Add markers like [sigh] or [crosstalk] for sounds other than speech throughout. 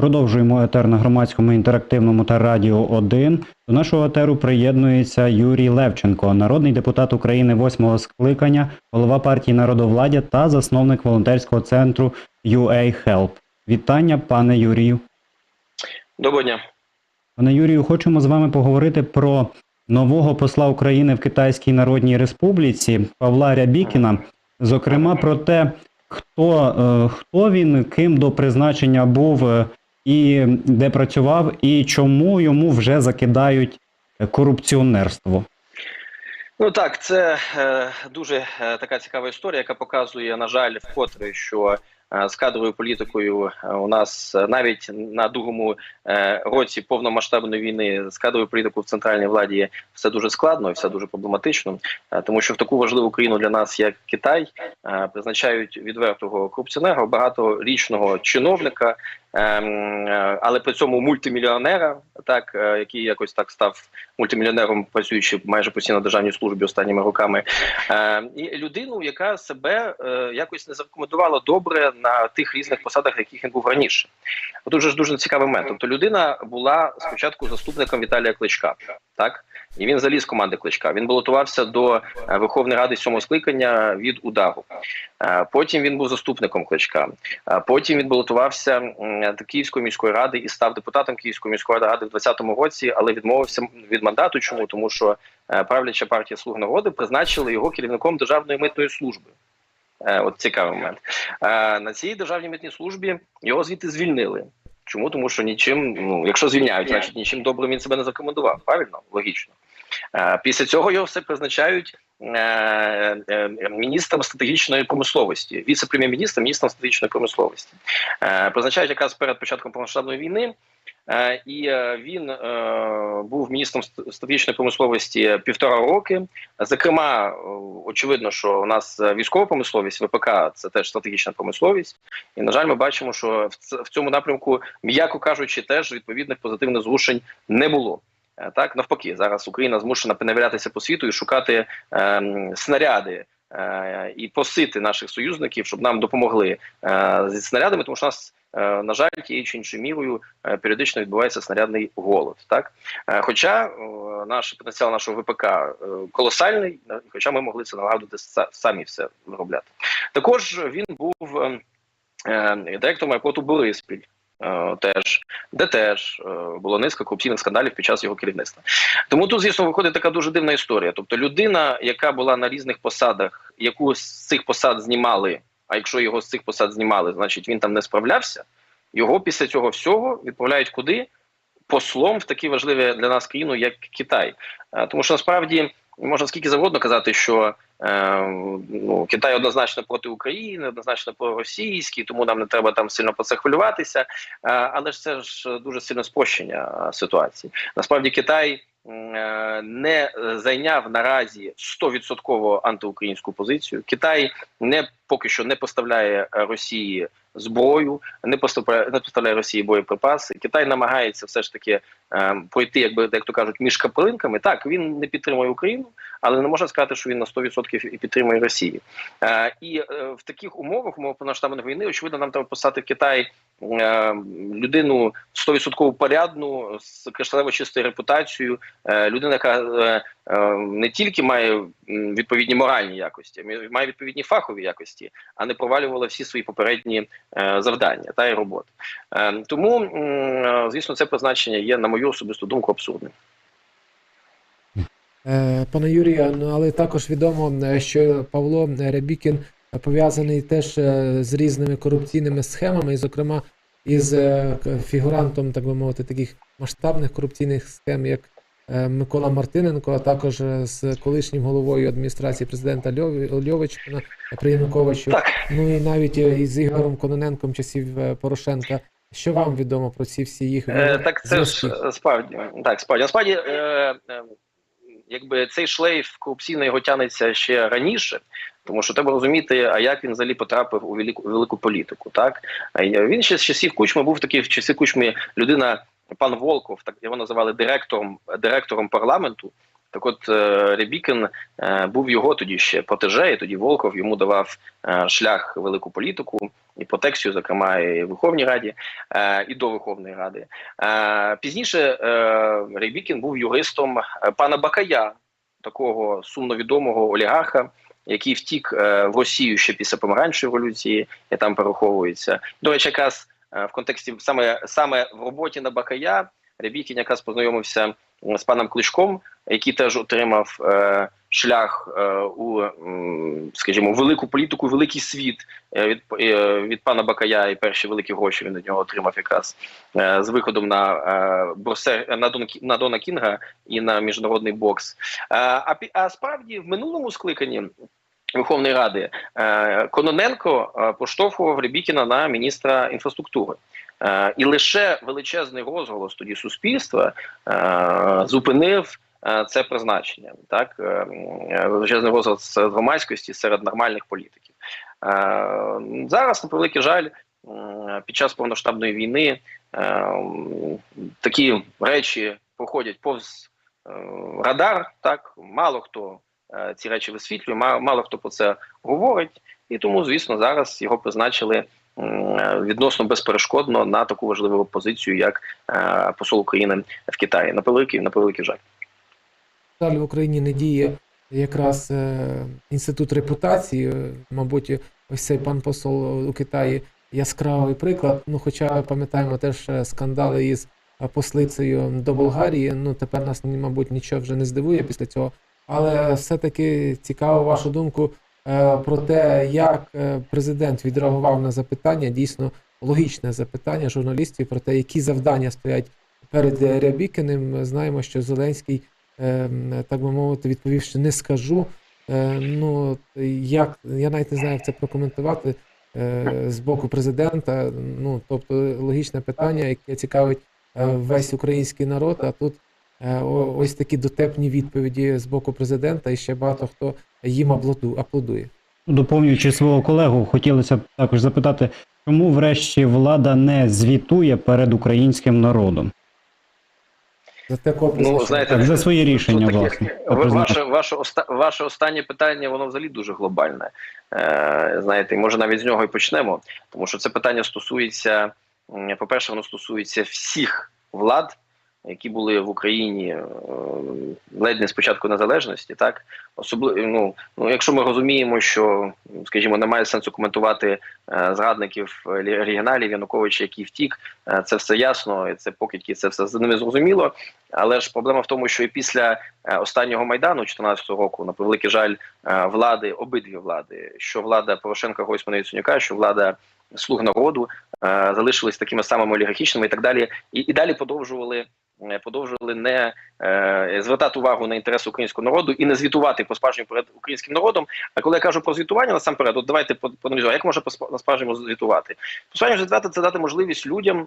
Продовжуємо етер на громадському інтерактивному та радіо 1. До нашого етеру приєднується Юрій Левченко, народний депутат України восьмого скликання, голова партії Народовладдя та засновник волонтерського центру UA Help. Вітання, пане Юрію. Доброго дня. Пане Юрію, хочемо з вами поговорити про нового посла України в Китайській Народній Республіці Павла Рябікіна. Зокрема, про те, хто, е, хто він, ким до призначення був е, і де працював, і чому йому вже закидають корупціонерство. Ну так, це е, дуже е, така цікава історія, яка показує, на жаль, вкотре, що е, з кадровою політикою е, у нас е, навіть на другому е, році повномасштабної війни з кадровою політикою в центральній владі все дуже складно і все дуже проблематично, е, тому що в таку важливу країну для нас, як Китай, е, призначають відвертого корупціонера, багаторічного чиновника. Ем, е, але при цьому мультимільйонера, так е, який якось так став мультимільйонером, працюючи майже постійно державній службі останніми роками, е, і людину, яка себе е, якось не зарекомендувала добре на тих різних посадах, яких він був раніше. От дуже ж дуже цікавий момент. Тобто людина була спочатку заступником Віталія Кличка, так і він заліз команди Кличка. Він балотувався до е, Верховної Ради сьомого скликання від удару. Е, Потім він був заступником Кличка. Е, Потім він балотувався до Київської міської ради і став депутатом Київської міської ради в 2020 році, але відмовився від мандату. Чому тому, що правляча партія Слуг народу призначили його керівником державної митної служби. Е, От цікавий момент. Е, На цій державній митній службі його звідти звільнили. Чому? Тому що нічим, ну якщо звільняють, значить нічим добрим він себе не закомендував. Правильно? Логічно. Е, Після цього його все призначають міністром стратегічної промисловості, віце-прем'єр-міністром, міністром стратегічної промисловості. Призначають якраз перед початком повномасштабної війни. Е, І е, він е, був міністром ст- стратегічної промисловості півтора роки. Зокрема, очевидно, що у нас військова промисловість, ВПК це теж стратегічна промисловість. І на жаль, ми бачимо, що в цьому напрямку, м'яко кажучи, теж відповідних позитивних зрушень не було. Так, навпаки, зараз Україна змушена перенавірятися по світу і шукати ем, снаряди е, і просити наших союзників, щоб нам допомогли зі снарядами, тому що у нас, на жаль, тією чи іншою мірою е, періодично відбувається снарядний голод. Так, е, хоча е, наш потенціал нашого ВПК е, колосальний, е, хоча ми могли це налагодити самі все виробляти. Також він був ем, е, директором аеропорту Бориспіль. е, Теж де теж е, було низка корупційних скандалів під час його керівництва. Тому тут, звісно, виходить така дуже дивна історія. Тобто, людина, яка була на різних посадах, яку з цих посад знімали, а якщо його з цих посад знімали, значить він там не справлявся. Його після цього всього відправляють куди? Послом в такі важливі для нас країну, як Китай. Е, Тому що насправді можна скільки завгодно казати, що е, ну, Китай однозначно проти України, однозначно проросійський, тому нам не треба там сильно про це хвилюватися. Е, але ж це ж дуже сильне спрощення е, ситуації. Насправді Китай не зайняв наразі 100% антиукраїнську позицію. Китай не поки що не поставляє е, Росії зброю, не поставляє, не поставляє Росії боєприпаси. Китай намагається все ж таки е, пройти, якби як то кажуть, між капелинками. Так він не підтримує Україну, але не можна сказати, що він на 100% і підтримує Росію. Е, і е, в таких умовах, умовах повномасштабної війни, очевидно, нам треба поставити в Китай е, людину 100% порядну з кришталево чистою репутацією, е, людина, яка е, е, не тільки має відповідні моральні якості, а має відповідні фахові якості, а не провалювала всі свої попередні е, завдання та й роботи. Е, тому, е, звісно, це призначення є, на мою особисту думку, абсурдним. Пане Юрію, ну але також відомо, що Павло Рябікін пов'язаний теж з різними корупційними схемами, і, зокрема, із фігурантом, так би мовити, таких масштабних корупційних схем, як Микола Мартиненко, а також е, з колишнім головою адміністрації президента Льов- Льовочкина при Януковичу. Так. Ну і навіть е, із Ігорем Кононенком часів е, Порошенка. Що вам відомо про ці всі їх Е, так це ж зв'язки? е, справді так, справді насправді, е, е, якби цей шлейф корупційний його тянеться ще раніше. Тому що треба розуміти, а як він взагалі потрапив у велику велику політику. Так він ще з часів кучми був такий в часи кучми людина, пан Волков, так його називали директором директором парламенту. Так от е, Рябікін е, був його тоді ще протеже, і тоді Волков йому давав е, шлях велику політику. і по тексту, зокрема, і в Верховній Раді, і до Верховної Ради. Пізніше Рейбікін був юристом пана Бакая, такого сумновідомого олігарха, який втік в Росію ще після помаранчевої революції і там переховується. До речі, якраз в контексті саме саме в роботі на Бакая Рябікін якраз познайомився з паном Клишком, який теж отримав е, шлях е, у, скажімо, велику політику, великий світ е, від, е, від пана Бакая, і перші великі гроші він від нього отримав якраз е, з виходом на е, борсе на Дон на Дона Кінга і на міжнародний бокс. Е, а а справді в минулому скликанні. Верховної Ради е, Кононенко е, поштовхував Рябікіна на міністра інфраструктури. Е, І лише величезний розголос тоді суспільства зупинив це призначення. Так величезний розголос серед громадськості, серед нормальних політиків. Зараз, на превеликий жаль, під час повноштабної війни такі речі проходять повз радар. Так мало хто ці речі висвітлює, мало, хто про це говорить, і тому, звісно, зараз його призначили відносно безперешкодно на таку важливу позицію, як е, посол України в Китаї. На превеликий, на превеликий жаль. жаль, в Україні не діє якраз е, інститут репутації. Е, Мабуть, ось цей пан посол у Китаї яскравий приклад. Ну, хоча пам'ятаємо теж е, скандали із е, послицею до Болгарії. Ну, тепер нас, мабуть, нічого вже не здивує після цього. Але все-таки цікаво вашу думку е, про те, як е, президент відреагував на запитання, дійсно логічне запитання журналістів про те, які завдання стоять перед е, Рябікіним. Знаємо, що Зеленський ем, так би мовити, відповів, що не скажу. Е, Ну, як я навіть не знаю, як це прокоментувати е, з боку президента. Ну, тобто, логічне питання, яке цікавить е, весь український народ. А тут е, ось такі дотепні відповіді з боку президента, і ще багато хто їм аплодує. Доповнюючи свого колегу, хотілося б також запитати, чому врешті влада не звітує перед українським народом? За те, Ну, знаєте, за свої рішення, таке- власне. Ваше, ваше, оста, ваше останнє питання, воно взагалі дуже глобальне. Е, знаєте, може навіть з нього і почнемо, тому що це питання стосується, по-перше, воно стосується всіх влад, які були в Україні е, ледь не з початку незалежності, так особливо ну, ну, якщо ми розуміємо, що скажімо, немає сенсу коментувати е, зрадників регіоналів Януковича, який втік, е, це все ясно, і це покидьки, це все з ними зрозуміло. Але ж проблема в тому, що і після останнього майдану, 2014 року, на превеликий жаль, влади, обидві влади, що влада Порошенка Гойсмана Яценюка, що влада слуг народу, е, залишились такими самими олігархічними і так далі, і, і далі продовжували. Подовжували не е, звертати увагу на інтереси українського народу і не звітувати по справжньому перед українським народом. А коли я кажу про звітування, насамперед, от давайте поаналізуємо, як може по справжньому звітувати? По справжньому звітувати це дати можливість людям е,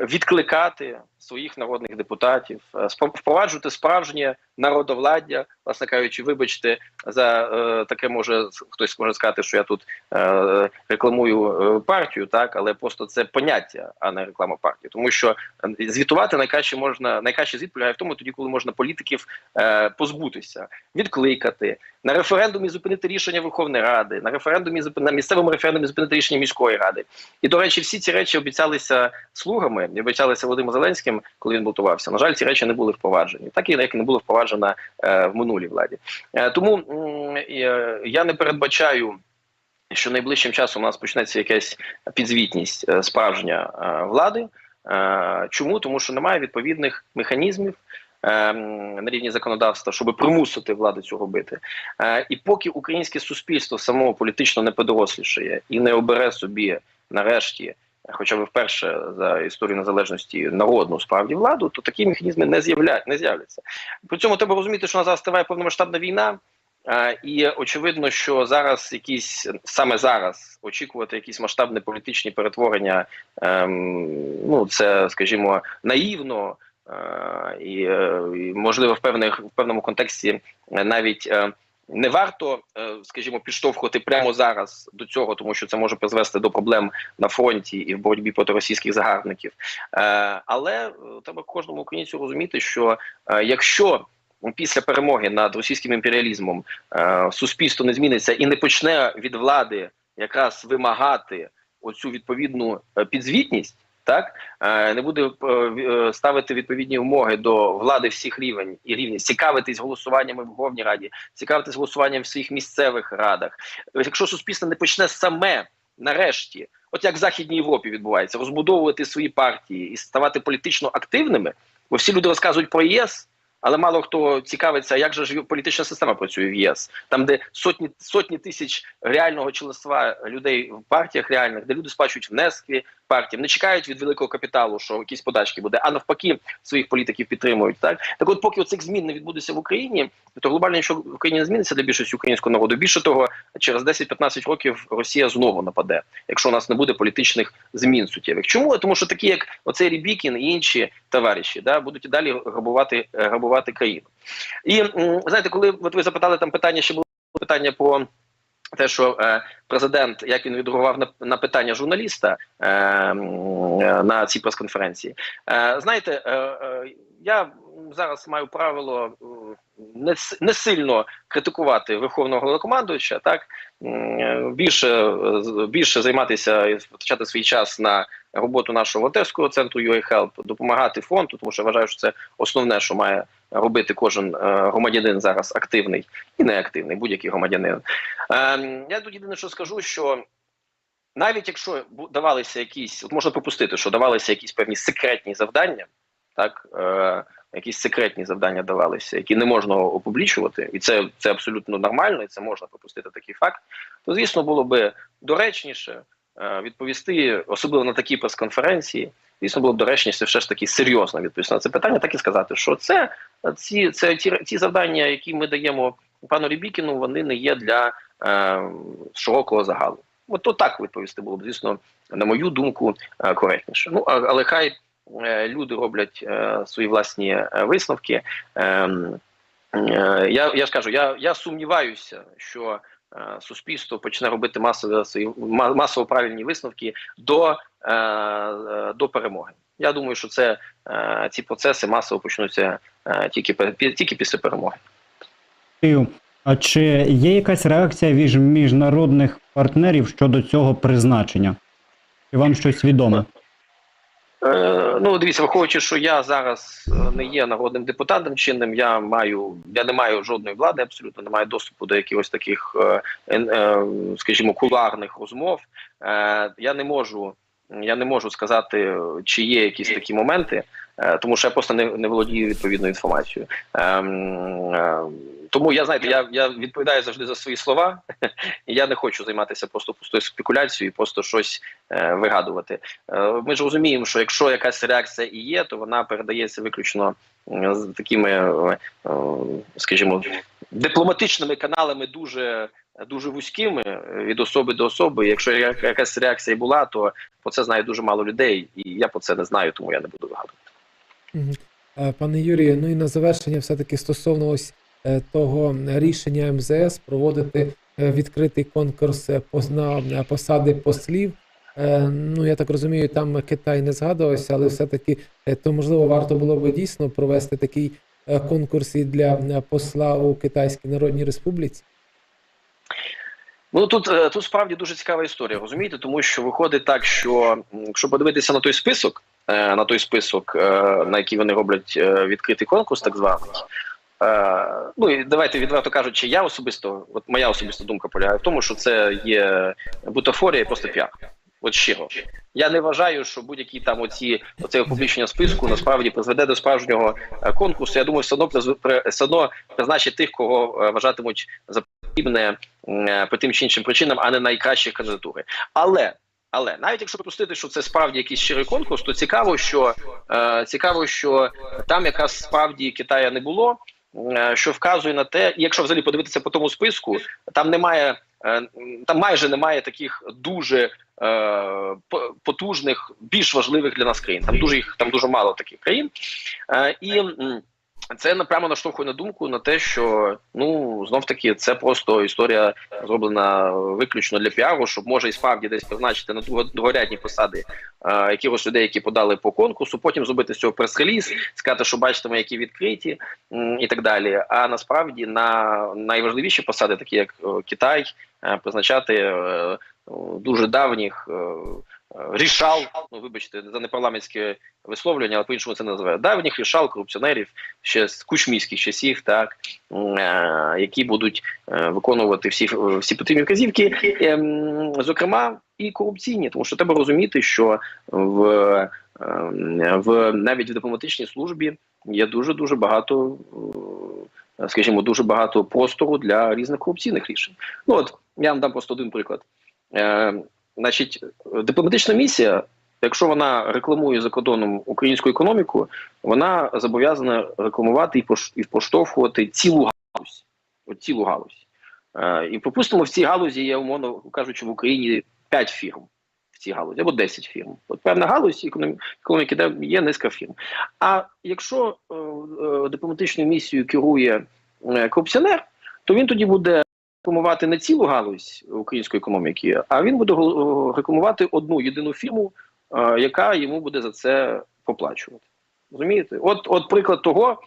відкликати своїх народних депутатів, е, впроваджувати справжнє народовладдя, власне кажучи, вибачте за е, таке може хтось може сказати, що я тут е, рекламую е, партію, так але просто це поняття, а не реклама партії, тому що е, звітувати найкраще можна найкраще звіт полягає в тому, тоді коли можна політиків е, позбутися, відкликати на референдумі зупинити рішення Верховної Ради, на референдумі на місцевому референдумі зупинити рішення міської ради. І до речі, всі ці речі обіцялися слугами, і обіцялися Володимиром Зеленським, коли він балотувався. На жаль, ці речі не були впроваджені, так і як не було впроваджено е, в минулій владі. Е, тому е, я не передбачаю. Що найближчим часом у нас почнеться якась підзвітність справжня влади. Чому? Тому що немає відповідних механізмів на рівні законодавства, щоб примусити владу цього робити. І поки українське суспільство само політично не подорослішає і не обере собі нарешті, хоча б вперше за історію незалежності народну справді владу, то такі механізми не з'явля... не з'являться. При цьому треба розуміти, що у нас зараз триває повномасштабна війна. І очевидно, що зараз якісь саме зараз очікувати якісь масштабні політичні перетворення, ем, ну це, скажімо, наївно е, і, е, можливо в певних в певному контексті навіть. е, Не варто, е, скажімо, підштовхувати прямо зараз до цього, тому що це може призвести до проблем на фронті і в боротьбі проти російських загарбників. Е, Але е, треба кожному українцю розуміти, що якщо після перемоги над російським імперіалізмом суспільство не зміниться і не почне від влади якраз вимагати оцю відповідну підзвітність, так е, не буде е, е, ставити відповідні вимоги до влади всіх рівень і рівнів, цікавитись голосуваннями в Верховній Раді, цікавитись голосуванням в своїх місцевих радах. Якщо суспільство не почне саме нарешті, от як в Західній Європі відбувається, розбудовувати свої партії і ставати політично активними, бо всі люди розказують про ЄС. Але мало хто цікавиться, як же ж політична система працює в ЄС, там, де сотні сотні тисяч реального членства людей в партіях реальних, де люди сплачують внески партіям, не чекають від великого капіталу, що якісь подачки буде, а навпаки, своїх політиків підтримують. Так так, от, поки цих змін не відбудеться в Україні, то глобально нічого в Україні не зміниться для більшості українського народу. Більше того, через 10-15 років Росія знову нападе, якщо у нас не буде політичних змін суттєвих. Чому? Тому що такі, як оцей Рібікін і інші товариші, да, будуть і далі грабувати, е, грабувати країну. І знаєте, коли от ви запитали там питання, ще було питання по те, що е, президент як він відреагував на, на питання журналіста е, е, на цій прес-конференції. Е, знаєте, е, е, я зараз маю правило не, не сильно критикувати верховного головнокомандуюча, так е, більше е, більше займатися і втрачати свій час на роботу нашого волонтерського центру UA Help, допомагати фонду, тому що я вважаю, що це основне, що має робити кожен е, громадянин зараз активний і неактивний, будь-який громадянин. Ем, я тут єдине, що скажу, що навіть якщо давалися якісь, от можна пропустити, що давалися якісь певні секретні завдання, так е, якісь секретні завдання давалися, які не можна опублічувати, і це, це абсолютно нормально, і це можна пропустити такий факт. То звісно було би доречніше е, відповісти, особливо на такій прес-конференції. Звісно, було б доречніше все ж таки серйозно відповісти на це питання, так і сказати, що це ці, це ті, ті завдання, які ми даємо пану Рібікіну, вони не є для е, широкого загалу. От то так відповісти було б, звісно, на мою думку, е, коректніше. Ну але хай е, люди роблять е, свої власні висновки. Ем, я, я ж кажу, я, я сумніваюся, що суспільство почне робити масово масово правильні висновки до, до перемоги. Я думаю, що це е, ці процеси масово почнуться е, тільки тільки після перемоги. А чи є якась реакція від міжнародних партнерів щодо цього призначення? Чи вам щось відоме? Е, ну, дивіться, враховуючи, що я зараз не є народним депутатом чинним, я маю, я не маю жодної влади, абсолютно не маю доступу до якихось таких, скажімо, куларних розмов. Я не можу. Я не можу сказати, чи є якісь такі моменти, е, тому що я просто не, не володію відповідною інформацією. Ем, е, тому я знаєте, я, я відповідаю завжди за свої слова, [laughs] я не хочу займатися просто пустою спекуляцією, і просто щось е, вигадувати. Е, Ми ж розуміємо, що якщо якась реакція і є, то вона передається виключно е, з такими, е, е, скажімо, дипломатичними каналами дуже. Дуже вузькими е, від особи до особи. Якщо якась реакція була, то про це знає дуже мало людей, і я про це не знаю, тому я не буду вигадувати. Е, Пане Юрію, ну і на завершення, все-таки стосовно ось е, того рішення МЗС проводити відкритий конкурс на посади послів. Ну, я так розумію, там Китай не згадувався, але все-таки то можливо варто було би дійсно провести такий конкурс і для посла у Китайській Народній Республіці. Ну тут, е, тут справді дуже цікава історія, розумієте, тому що виходить так, що якщо подивитися на той список, е, на той список, е, на який вони роблять відкритий конкурс, так званий. Ну і давайте відверто кажучи, я особисто, от моя особиста думка полягає в тому, що це є бутафорія і просто піар. От щиро. Я не вважаю, що будь-які там оці оце опублічення списку насправді призведе до справжнього конкурсу. Я думаю, все одно все одно призначить тих, кого вважатимуть за потрібне е, по тим чи іншим причинам, а не найкращі кандидатури. Але але навіть якщо припустити, що це справді якийсь щирий конкурс, то цікаво, що е, цікаво, що там якраз справді Китая не було. е, Що вказує на те, якщо взагалі подивитися по тому списку, там немає е, там майже немає таких дуже е, потужних, більш важливих для нас країн. Там дуже їх там дуже мало таких країн. Е, І це напрямо наштовхує на думку на те, що ну знов таки це просто історія зроблена виключно для піару, щоб може і справді десь призначити на друго- другорядні посади е, якихось людей, які подали по конкурсу, потім зробити з цього прес-реліз, сказати, що бачите, ми які відкриті і так далі. А насправді на найважливіші посади, такі як е, Китай, е, призначати е, дуже давніх рішал, ну вибачте, за непарламентське висловлювання, але по-іншому це не називає. Давніх рішал, корупціонерів ще з кучмійських часів, так е, які будуть е, виконувати всі, всі потрібні вказівки, ем, зокрема і корупційні, тому що треба розуміти, що в, ем, в навіть в дипломатичній службі є дуже дуже багато. е, Скажімо, дуже багато простору для різних корупційних рішень. Ну от я вам дам просто один приклад. Значить, дипломатична місія, якщо вона рекламує за кордоном українську економіку, вона зобов'язана рекламувати і пош- і поштовхувати цілу галузь. Цілу галузь. Е, і припустимо, в цій галузі є, умовно кажучи, в Україні 5 фірм в цій галузі або 10 фірм. От певна галузь економі- економіки, де є низка фірм. А якщо е, е, дипломатичною місією керує е, корупціонер, то він тоді буде рекламувати не цілу галузь української економіки, а він буде рекламувати одну єдину фірму, е, яка йому буде за це поплачувати. Розумієте? От, от приклад того.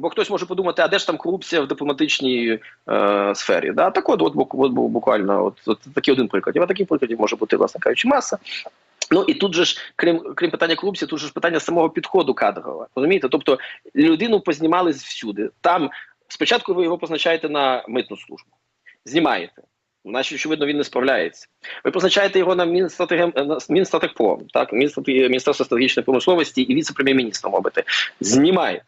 Бо хтось може подумати, а де ж там корупція в дипломатичній е, сфері? Да? Так от, от, от, буквально от, от такий один приклад. А таких прикладів може бути, власне кажучи, маса. Ну і тут же ж, крім крім питання корупції, тут же ж питання самого підходу кадрового. Розумієте? Тобто людину познімали всюди. Там спочатку ви його позначаєте на митну службу, знімаєте. Значить, очевидно, він не справляється. Ви позначаєте його на Мінстратегем на Мінстратегпром, так, Міністерство стратегічної промисловості і віце-прем'єр-міністром робите. Знімаєте.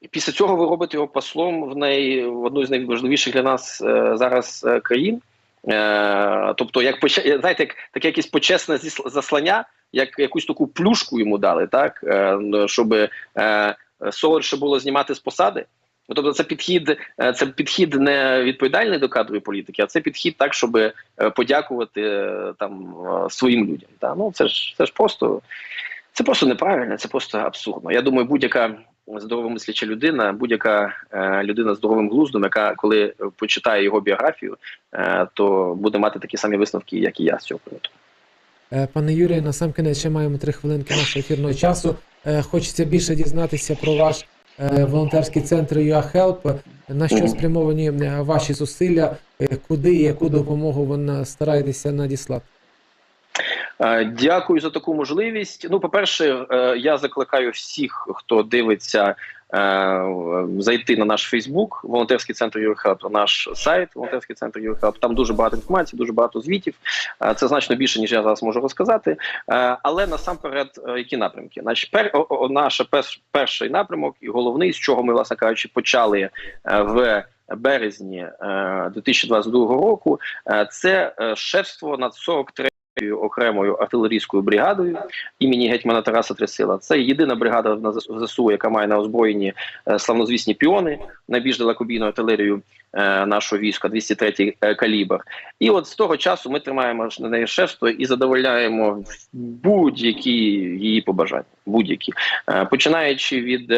І після цього ви робите його послом в неї в одну з найважливіших для нас е, зараз е, країн. Е, тобто, як поче- знаєте, як таке якесь почесне заслання, як якусь таку плюшку йому дали, так е, ну, щоб е, солодше було знімати з посади. Ну, Тобто, це підхід, е, це підхід не відповідальний до кадрової політики, а це підхід так, щоб е, подякувати е, там своїм людям. Та? Ну це ж це ж просто це просто неправильно, це просто абсурдно. Я думаю, будь-яка здоровомисляча людина, будь-яка людина з здоровим глуздом, яка коли почитає його біографію, то буде мати такі самі висновки, як і я з цього приводу. Пане Юрію, на сам кінець ще маємо три хвилинки нашого ефірного часу. Хочеться більше дізнатися про ваш е, волонтерський центр UAHelp. На що спрямовані е, ваші зусилля, е, куди і яку допомогу ви стараєтеся надіслати? Дякую за таку можливість. Ну, по-перше, е, я закликаю всіх, хто дивиться, зайти на наш Фейсбук, волонтерський центр на наш сайт, волонтерський центр YourHelp. Там дуже багато інформації, дуже багато звітів. Е, Це значно більше, ніж я зараз можу розказати. Е, Але насамперед, е, які напрямки? Значить, пер, наш перший напрямок і головний, з чого ми, власне кажучи, почали е, в березні е, 2022 року, е, це е, шефство над 43 окремою артилерійською бригадою імені гетьмана Тараса Тресила. Це єдина бригада на ЗСУ, яка має на озброєнні е, славнозвісні піони, найбільш далекобійну артилерію е, нашого війська, 203 е, калібр. І от з того часу ми тримаємо на неї шефство і задовольняємо будь-які її побажання, будь-які, починаючи від.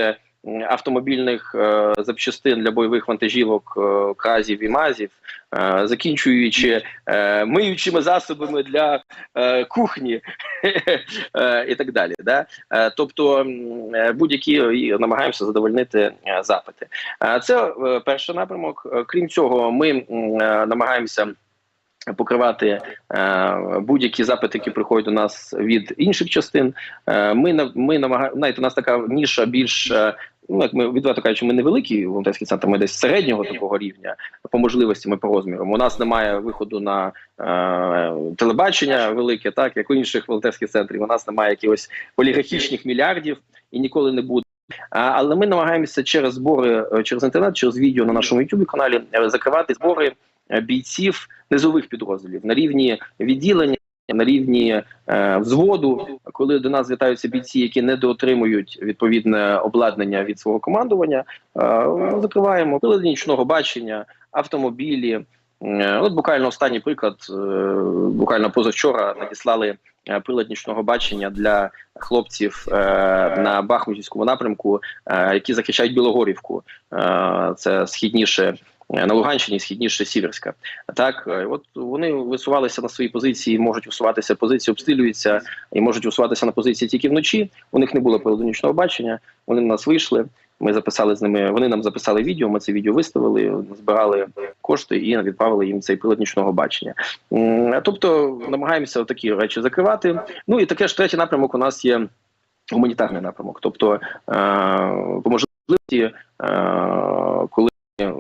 Е, Автомобільних е, запчастин для бойових вантажівок, е, казів і мазів, е, закінчуючи е, миючими засобами для е, кухні [laughs] е, і так далі. Да? Е, тобто е, будь-які намагаємося задовольнити е, запити. Е, це е, перший напрямок. Е, Крім цього, ми е, намагаємося. Покривати е, будь-які запити, які приходять до нас від інших частин. Е, ми ми намагаємо знаєте, у нас така ніша більш е, ну як ми відверто кажучи, ми не великий волонтерський центр, ми десь середнього такого рівня по можливостям і по розмірам. У нас немає виходу на е, телебачення велике, так як у інших волонтерських центрів. У нас немає якихось олігархічних мільярдів і ніколи не буде. А, але ми намагаємося через збори, е, через інтернет, через відео на нашому youtube каналі е, закривати збори е, бійців низових підрозділів на рівні відділення. На рівні е, взводу, коли до нас звертаються бійці, які недоотримують відповідне обладнання від свого командування, е, закриваємо прилади нічного бачення, автомобілі. Е, От буквально останній приклад. е, Буквально позавчора надіслали е, прилад нічного бачення для хлопців на Бахмутівському напрямку, які захищають Білогорівку. Це східніше на Луганщині, східніше Сіверська. Так, е, от вони висувалися на свої позиції, можуть висуватися позиції, обстрілюються і можуть висуватися на позиції тільки вночі. У них не було приладу бачення. Вони на нас вийшли. Ми записали з ними. Вони нам записали відео. Ми це відео виставили, збирали кошти і відправили їм цей прилад нічного бачення. Тобто намагаємося такі речі закривати. Ну і таке ж третій напрямок у нас є гуманітарний напрямок. Тобто, е, по можливості, е, коли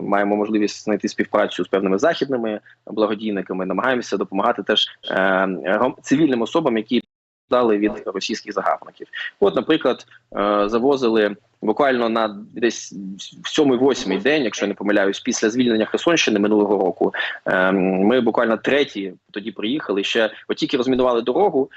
маємо можливість знайти співпрацю з певними західними благодійниками, намагаємося допомагати теж е, цивільним особам, які дали від російських загарбників. От, наприклад, е, завозили буквально на десь в сьомий-восьмий день, якщо я не помиляюсь, після звільнення Херсонщини минулого року. е, Ми буквально треті тоді приїхали. Ще от тільки розмінували дорогу,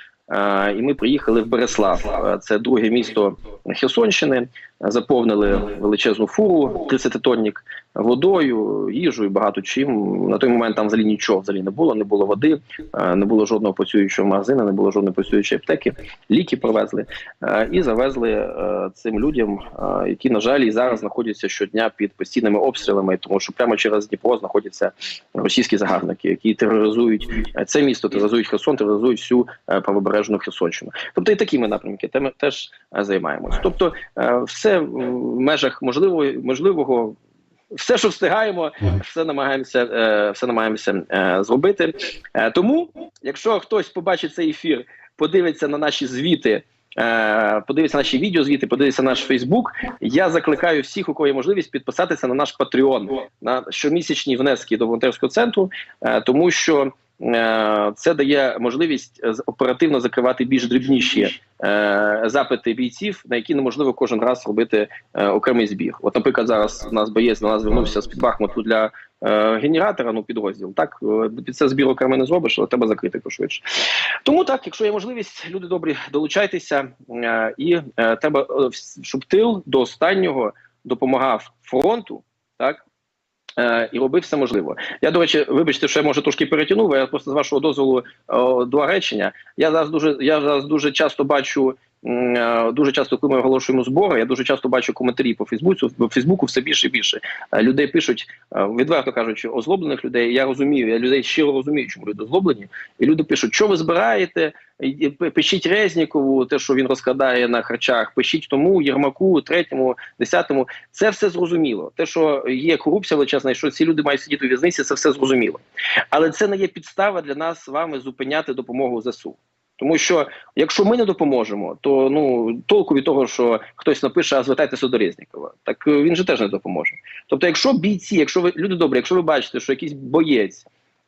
і ми приїхали в Береслав. Це друге місто Херсонщини. Заповнили величезну фуру 30-тонник водою, їжею, багато чим. На той момент там взагалі нічого взагалі не було. Не було води, е, не було жодного працюючого магазину, не було жодної працюючої аптеки. Ліки привезли е, і завезли е, цим людям, які на жаль і зараз знаходяться щодня під постійними обстрілами, тому що прямо через Дніпро знаходяться російські загарбники, які тероризують це місто, тероризують Херсон, тероризують всю правобережну Херсонщину. Тобто і такими напрямки теж займаємось. Тобто, е, все в межах можливого можливого. Все, що встигаємо, все намагаємося, е, все намагаємося е, зробити. Е, тому, якщо хтось побачить цей ефір, подивиться на наші звіти, подивиться наші відеозвіти, подивиться наш Фейсбук. Я закликаю всіх, у кого є можливість, підписатися на наш Patreon, на щомісячні внески до волонтерського центру, тому що. Е, Це дає можливість оперативно закривати більш дрібніші е, запити бійців, на які неможливо кожен раз робити е, окремий збір. От, наприклад, зараз у нас боєць до нас звернувся з під Бахмуту для генератора, ну підрозділ. Так під це збір окремо не зробиш, але треба закрити пошвидше. Тому так, якщо є можливість, люди добрі, долучайтеся, і треба, щоб тил до останнього допомагав фронту, так. Е, І робив все можливо. Я, до речі, вибачте, що я може трошки перетягнув. Я просто з вашого дозволу о, два речення. Я зараз дуже я зараз дуже часто бачу. Е, Дуже часто, коли ми оголошуємо збори, я дуже часто бачу коментарі по Фейсбуку. В Фейсбуку все більше і більше Е, людей пишуть, е, відверто кажучи, озлоблених людей. Я розумію, я людей щиро розумію, чому люди озлоблені. І люди пишуть, що ви збираєте, пишіть Резнікову, те, що він розкладає на харчах, пишіть тому, Єрмаку, третьому, десятому. Це все зрозуміло. Те, що є корупція величезна, і що ці люди мають сидіти у в'язниці, це все зрозуміло. Але це не є підстава для нас з вами зупиняти допомогу ЗСУ. Тому що якщо ми не допоможемо, то ну толку від того, що хтось напише, а звертайтеся до Резнікова, так е, він же теж не допоможе. Тобто, якщо бійці, якщо ви люди добрі, якщо ви бачите, що якийсь боєць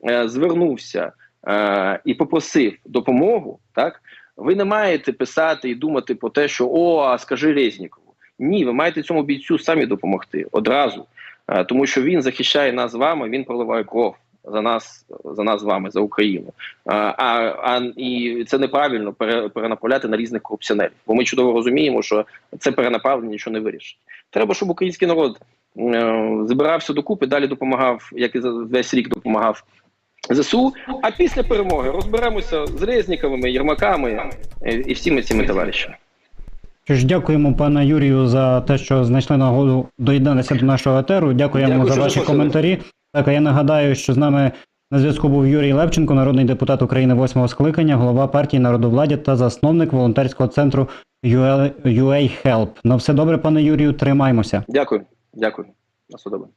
е, звернувся е, і попросив допомогу, так ви не маєте писати і думати про те, що о, а скажи Резнікову. Ні, ви маєте цьому бійцю самі допомогти одразу, е, тому що він захищає нас з вами, він проливає кров за нас, за нас з вами, за Україну. А, а, і це неправильно перенаправляти на різних корупціонерів. Бо ми чудово розуміємо, що це перенаправлення нічого не вирішить. Треба, щоб український народ е, збирався докупи, далі допомагав, як і весь рік допомагав ЗСУ. А після перемоги розберемося з Резніковими, Єрмаками е, і всіми цими товаришами. Що ж, дякуємо пане Юрію за те, що знайшли нагоду доєднатися до нашого етеру. Дякуємо Дякую, за ваші коментарі. Так, а я нагадаю, що з нами на зв'язку був Юрій Левченко, народний депутат України восьмого скликання, голова партії народовладдя та засновник волонтерського центру UA Help. На все добре, пане Юрію, тримаймося. Дякую, дякую. На все добре.